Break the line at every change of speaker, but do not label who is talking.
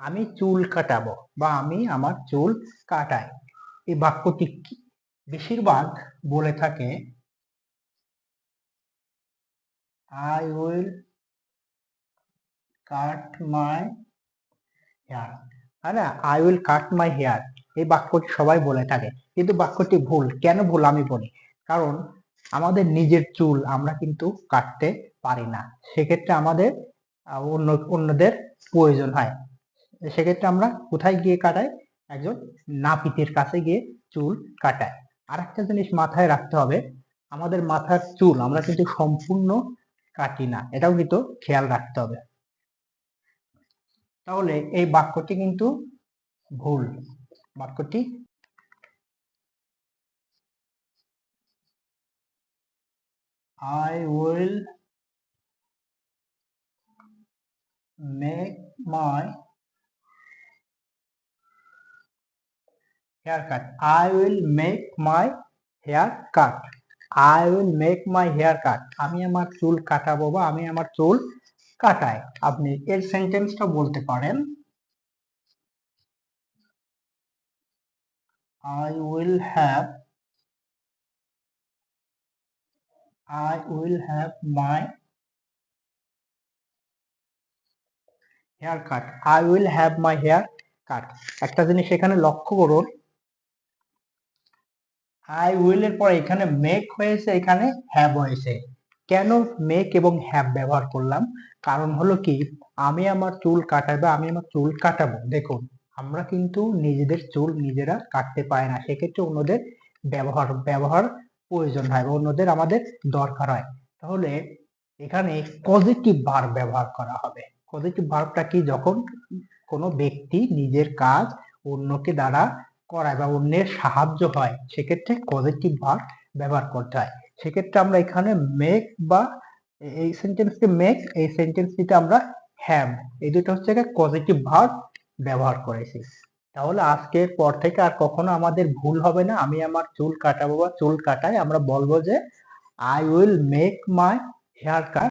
আমি চুল কাটাবো বা আমি আমার চুল কাটাই। এই বাক্যটি বেশিরভাগ বলে থাকে I will cut my hair না? I will cut my hair এই বাক্যটি সবাই বলে থাকে, কিন্তু বাক্যটি ভুল। কেন ভুল আমি বলি? কারণ আমাদের নিজের চুল আমরা কিন্তু কাটতে পারি না। সেক্ষেত্রে আমাদের অন্য, অন্যদের প্রয়োজন হয়। সেক্ষেত্রে আমরা কোথায় গিয়ে কাটাই? একজন নাপিতের কাছে গিয়ে চুল কাটাই। আর একটা জিনিস মাথায় রাখতে হবে, আমাদের মাথার চুল আমরা কিন্তু সম্পূর্ণ কাটি না, এটাও কিন্তু খেয়াল রাখতে হবে। তাহলে এই বাক্যটি কিন্তু ভুল। বাক্যটি I will make my haircut. I will make my hair cut. I will make my hair cut. আমি আমার চুল কাটাবো বা আমি আমার চুল কাটাই আপনি এর সেন্টেন্সটা বলতে পারেন I will have, I will have my hair cut I will have my hair cut একটা জিনিস এখানে লক্ষ্য করুন আই উইল এর পর এখানে মেক হয়েছে, এখানে হ্যাভ হয়েছে। কেন মেক এবং হ্যাভ ব্যবহার করলাম? কারণ হলো কি, আমি আমার চুল কাটাবো, আমি আমার চুল কাটাবো। দেখুন, আমরা কিন্তু নিজেদের চুল নিজেরা কাটতে পারি না। সেক্ষেত্রে অন্যদের ব্যবহার ব্যবহার প্রয়োজন হয় বা অন্যদের আমাদের দরকার হয়। তাহলে এখানে পজিটিভ ভার্ব ব্যবহার করা হবে। পজিটিভ ভার্বটা কি? যখন কোনো ব্যক্তি নিজের কাজ অন্যকে দ্বারা করায় বা অন্যের সাহায্য হয়, সেক্ষেত্রে পজিটিভ ভার্ব ব্যবহার করতে হয়। সেক্ষেত্রে আমরা এখানে মেক বা এই সেন্টেন্সকে মেক এই সেন্টেন্সটিতে আমরা হ্যাভ এই দুটো হচ্ছে পজিটিভ ভার্ব ব্যবহার করেছি। তাহলে আজকের পর থেকে আর কখনো আমাদের ভুল হবে না, আমি আমার চুল কাটাবো বা চুল কাটাই আমরা বলব যে I will make my hair cut